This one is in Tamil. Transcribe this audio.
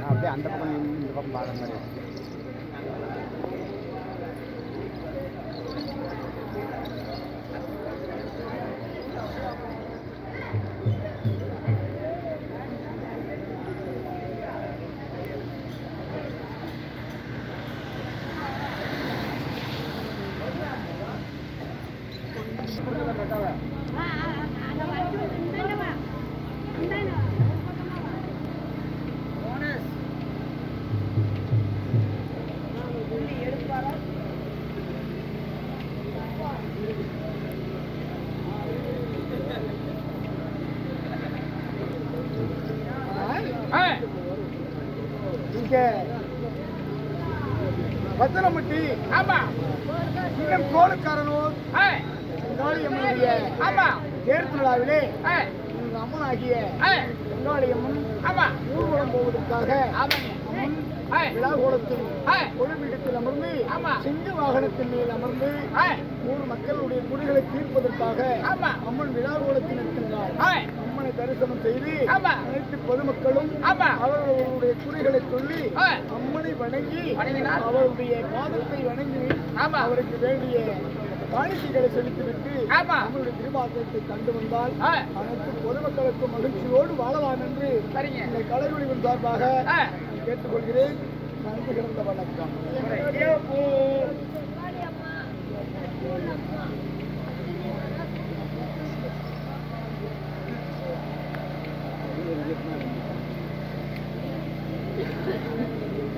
அப்படியே அந்த பக்கம் இந்த பக்கம் பாடுற மாதிரி Ah! இங்க. பத்திரமுட்டி ஆமா. இன்னும் கோலுக்காரனூர் ஆமா. தேர் திருவிழாவிலே அம்மனாகிய ஆ, எம்மாளியம்மன் ஆமா. ஊர்வலம் போவதற்காக அம்மன் விழாகோலத்தில் கொழுமிடத்தில் அமர்ந்து. சிங்க வாகனத்தின் மேல் அமர்ந்து ஊர் மக்களுடைய குடிகளை தீர்ப்பதற்காக ஆமா. அம்மன் விழாகோலத்தில் இருக்கின்றார் தரிசனம் செய்து. அனைத்து பொதுமக்களும். அவர்களுடைய குறைகளை சொல்லி. அம்மனை வணங்கி. அவருடைய பாதத்தை வணங்கி. அவருக்கு வேண்டிய காணிக்கைகளை செலுத்திவிட்டு. நம்மளுடைய திருவாசகத்தை கண்டு வந்தால். அனைத்து பொதுமக்களுக்கும் மகிழ்ச்சியோடு வாழலாம் என்று இந்த கலைவழிவின் சார்பாக கேட்டுக்கொள்கிறேன் நன்றி கிடந்த வணக்கம் Ja